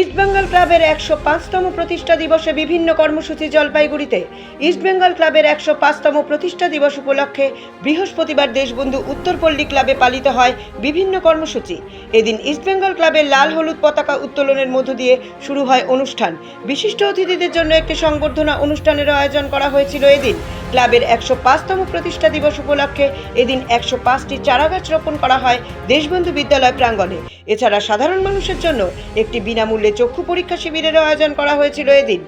ইস্টবেঙ্গল ক্লাবের একশো পাঁচতম প্রতিষ্ঠা দিবসে বিভিন্ন কর্মসূচি জলপাইগুড়িতে। ইস্টবেঙ্গল ক্লাবের একশো পাঁচতম প্রতিষ্ঠা দিবস উপলক্ষে বৃহস্পতিবার দেশবন্ধু উত্তরপল্লী ক্লাবে পালিত হয় বিভিন্ন কর্মসূচি। এদিন ইস্টবেঙ্গল ক্লাবের লাল হলুদ পতাকা উত্তোলনের মধ্য দিয়ে শুরু হয় অনুষ্ঠান। বিশিষ্ট অতিথিদের জন্য একটি সংবর্ধনা অনুষ্ঠানের আয়োজন করা হয়েছিল এদিন। ক্লাবের একশো পাঁচতম প্রতিষ্ঠা দিবস উপলক্ষে এদিন একশো পাঁচটি চারাগাছ রোপণ করা হয় দেশবন্ধু বিদ্যালয় প্রাঙ্গণে। এছাড়া সাধারণ মানুষের জন্য একটি বিনামূল্যে চক্ষু পরীক্ষা শিবিরের আয়োজন করা হয়েছিল এদিন।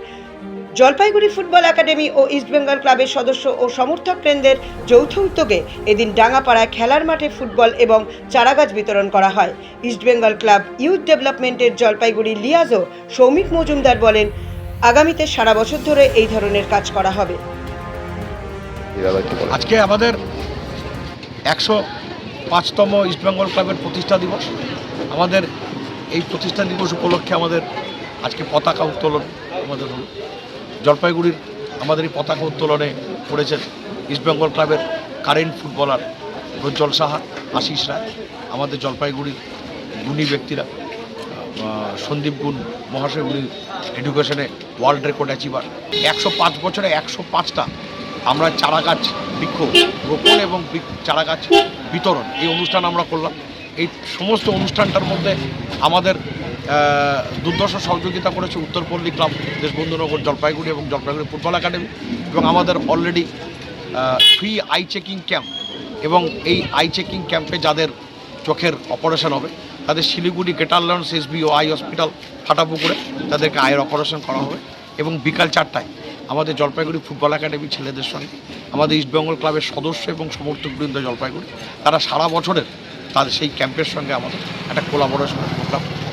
জলপাইগুড়ি ফুটবল একাডেমি ও ইস্টবেঙ্গল ক্লাবের সদস্য ও সমর্থক কেন্দ্রের যৌথ উদ্যোগে এদিন ডাঙ্গাপাড়ায় খেলার মাঠে ফুটবল এবং চারাগাছ বিতরণ করা হয়। ইস্টবেঙ্গল ক্লাব ইউথ ডেভেলপমেন্টের জলপাইগুড়ি লিয়াজো সৌমিক মজুমদার বলেন, আগামীতে সারা বছর ধরে এই ধরনের কাজ করা হবে? আজকে আমাদের একশো পাঁচতম ইস্টবেঙ্গল ক্লাবের প্রতিষ্ঠা দিবস। আমাদের এই প্রতিষ্ঠান দিবস উপলক্ষে আমাদের আজকে পতাকা উত্তোলন আমাদের হলো। জলপাইগুড়ির আমাদের এই পতাকা উত্তোলনে করেছেন ইস্টবেঙ্গল ক্লাবের কারেন্ট ফুটবলার প্রজ্জ্বল সাহা, আশিস রায়, আমাদের জলপাইগুড়ির গুণী ব্যক্তিরা সন্দীপ গুণ মহাশয়, উনি এডুকেশনে ওয়ার্ল্ড রেকর্ড অ্যাচিভার একশো পাঁচ বছরে একশো পাঁচটা আমরা চারা গাছ বৃক্ষ রোপণ এবং বৃক্ষ- চারা গাছ বিতরণ এই অনুষ্ঠান আমরা করলাম। এই সমস্ত অনুষ্ঠানটার মধ্যে আমাদের দুর্দশা সহযোগিতা করেছে উত্তরপল্লী ক্লাব দেশবন্ধুনগর জলপাইগুড়ি এবং জলপাইগুড়ি ফুটবল একাডেমি এবং আমাদের already free eye checking camp এবং এই আই চেকিং ক্যাম্পে যাদের চোখের অপারেশন হবে, তাদের শিলিগুড়ি গ্রেটার লন্স এসবি ও আই হসপিটাল ফাটাপুকুরে তাদেরকে আয়ের অপারেশন করা হবে এবং বিকাল চারটায় আমাদের জলপাইগুড়ি ফুটবল একাডেমি ছেলেদের সঙ্গে, আমাদের ইস্টবেঙ্গল ক্লাবের সদস্য এবং সমর্থকবৃন্দ জলপাইগুড়ি, তারা সারা বছরের তাদের সেই ক্যাম্পের সঙ্গে আমাদের একটা কোলাবোরেশন প্রোগ্রাম